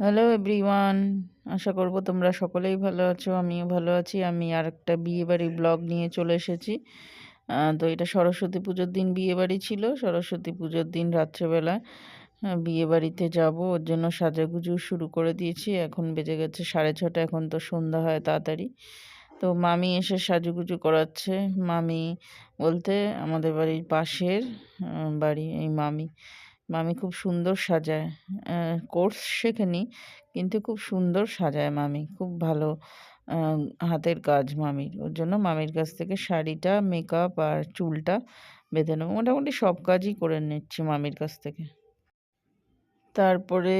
Hello everyone আশা করব তোমরা সকলেই ভালো আছো, আমিও ভালো আছি। আমি আর একটা বিয়েবাড়ির ব্লগ নিয়ে চলে এসেছি। তো এটা সরস্বতী পুজোর দিন বিয়েবাড়ি ছিল। সরস্বতী পুজোর দিন রাত্রেবেলা বিয়েবাড়িতে যাব। ওর জন্য সাজাগুজু শুরু করে দিয়েছি। এখন বেজে গেছে সাড়ে ছটা, এখন তো সন্ধ্যা হয় তাড়াতাড়ি। তো মামি এসে সাজুগুজু করাচ্ছে। মামি বলতে আমাদের বাড়ির পাশের বাড়ি, এই মামি। মামি খুব সুন্দর সাজায় কোর্স শেখেনি, কিন্তু খুব সুন্দর সাজায় মামি। খুব ভালো হাতের কাজ মামির ওর জন্য মামির কাছ থেকে শাড়িটা মেকআপ আর চুলটা বেঁধে নেব। মোটামুটি সব কাজই করে নিচ্ছি মামির কাছ থেকে। তারপরে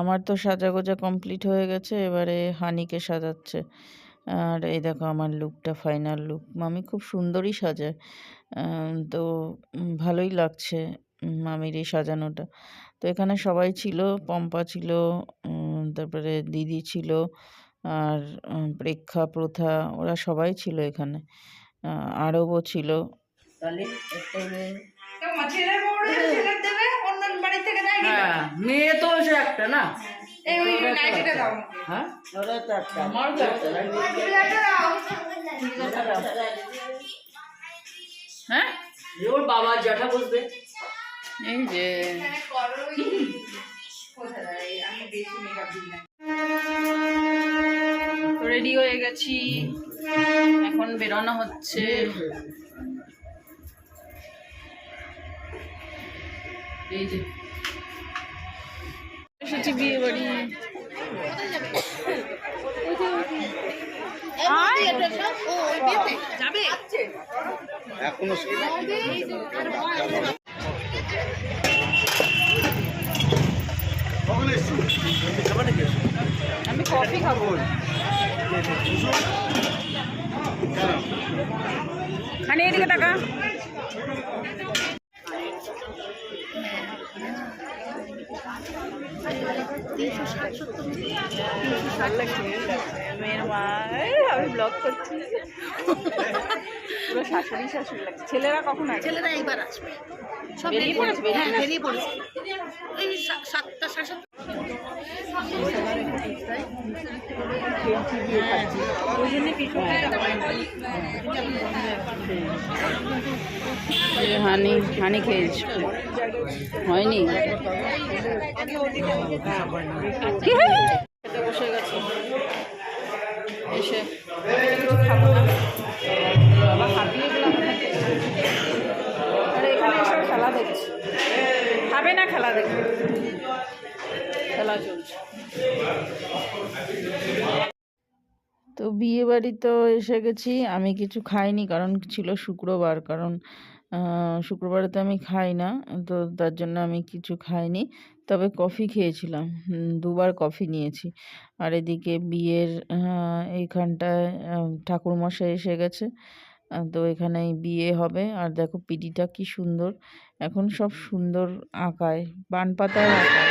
আমার তো সাজাগোজা কমপ্লিট হয়ে গেছে, এবারে হানিকে সাজাচ্ছে। আর এই দেখো আমার লুকটা, ফাইনাল লুক। মামি খুব সুন্দরই সাজায়। তো ভালোই লাগছে। মামির এই সাজানোটা। তো এখানে সবাই ছিল পম্পা ছিল তারপরে দিদি ছিল আর প্রেক্ষা প্রথা ওরা সবাই ছিল এখানে। আরবও ছিল। হ্যাঁ মেয়ে তো একটা না। এই ওই নাইটিটা দাও। হ্যাঁ? ওরা দাও। হ্যাঁ? ওর বাবার জ্যাঠা বসবে। এই যে। এখানে করো কোথায় দাঁড়াই আমি বেশি মেকআপ দিই না রেডি হয়ে গেছি। এখন বেরোনো হচ্ছে। এই যে। এসেছি বিয়ে বাড়ি। এখনও কখন এসছি আমি কফি খাব। খানি এদিকে টাকা আমি ব্লগ করছি পুরো শাশুড়ি শাশুড়ি লাগছে। ছেলেরা কখন আসবে? ছেলেরা এইবার আসবে। সব বেরিয়ে পড়েছে, বেরিয়ে হ্যাঁ পড়েছে। বেরিয়ে পড়েছে। ওই সাতটা সাড়ে হানি হানি খেয়েছি। হয়নি? বসে খেলা চলছে। তো বিয়ে বাড়ি তো এসে গেছি, আমি কিছু খাইনি কারণ ছিল শুক্রবার, কারণ শুক্রবারে তো আমি খাই না, তো তার জন্য আমি কিছু খাইনি। তবে কফি খেয়েছিলাম দুবার কফি নিয়েছি। আর এদিকে বিয়ের এইখানটায় ঠাকুরমশাই এসে গেছে তো এখানে বিয়ে হবে। আর দেখো পিডিটা কি সুন্দর, এখন সব সুন্দর আঁকায় পান পাতায় আঁকায়।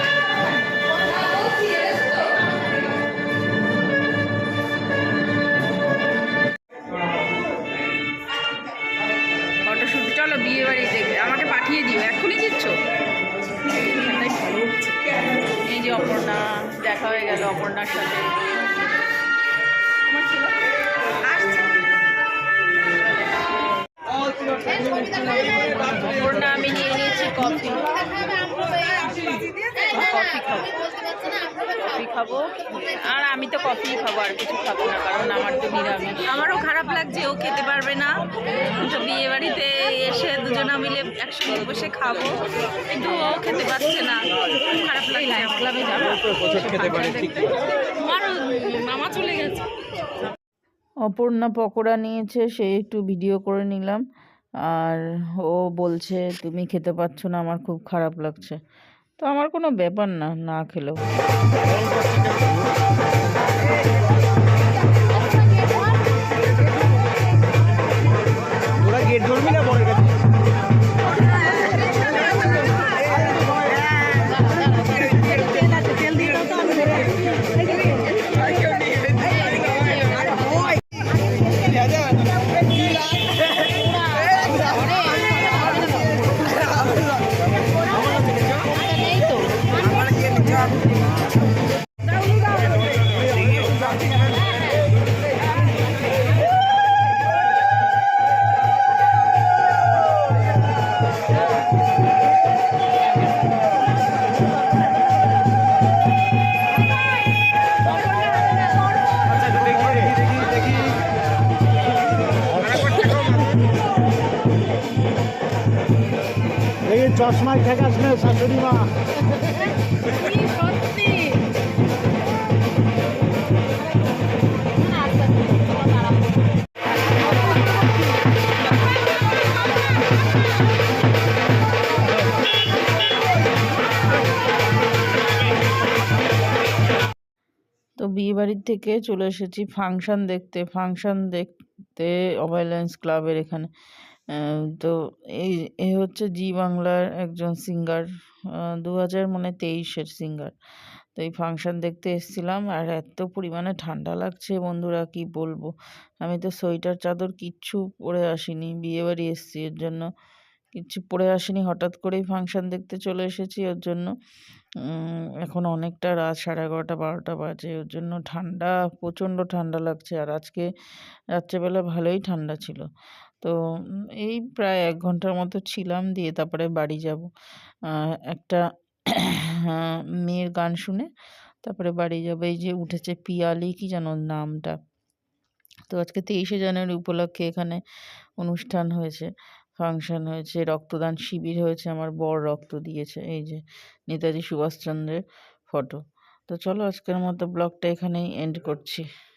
খাব। আর আমি তো কফি খাব আর কিছু খাব না কারণ আমার তো নিরামিষ। আমারও খারাপ লাগছে ও খেতে পারবে না। তো বিয়ে বাড়িতে এসে দুজনা মিলে একসঙ্গে বসে খাব। কিন্তু ও খেতে পারছে না। খারাপ লাগে আমার। ক্লাবে যাব খেতে পারে ঠিক। আমার মামা চলে গেছে। অপর্ণা পকোড়া নিয়েছে সে একটু ভিডিও করে নিলাম। আর ও বলছে তুমি খেতে পারছ না আমার খুব খারাপ লাগছে। তো আমার কোনো ব্যাপার না না খেলেও। চশমায় ঠেকাস না শাশুড়ি মা বিয়েবাড়ির থেকে চলে এসেছি ফাংশন দেখতে ফাংশন দেখতে অভয়ল্যান্স ক্লাবের এখানে। তো এই, এ হচ্ছে জি বাংলার একজন সিঙ্গার দু হাজার মানে তেইশের সিঙ্গার তো এই ফাংশন দেখতে এসেছিলাম আর এত পরিমাণে ঠান্ডা লাগছে বন্ধুরা, কি বলব? আমি তো সোয়েটার চাদর কিচ্ছু পরে আসিনি, বিয়েবাড়ি এসেছি এর জন্য। কিচ্ছু পরে আসেনি, হঠাৎ করেই ফাংশন দেখতে চলে এসেছি ওর জন্য। এখন অনেকটা রাত, সাড়ে এগারোটা, বারোটা বাজে, ওর জন্য ঠান্ডা, প্রচণ্ড ঠান্ডা লাগছে। আর আজকে রাত্রেবেলা ভালোই ঠান্ডা ছিল। তো, এই প্রায় এক ঘণ্টার মতো ছিলাম, দিয়ে তারপরে বাড়ি যাব। একটা মেয়ের গান শুনে তারপরে বাড়ি যাব। এই যে উঠেছে পিয়ালি, কি যেন নামটা। তো আজকে তেইশে জানুয়ারি উপলক্ষে এখানে অনুষ্ঠান হয়েছে। ফাংশন হয়েছে, রক্তদান শিবির হয়েছে, আমার বর রক্ত দিয়েছে, এই যে নেতাজি সুভাষচন্দ্রের ফটো। তো চলো আজকের মতো ব্লগটা এখানেই এন্ড করছি।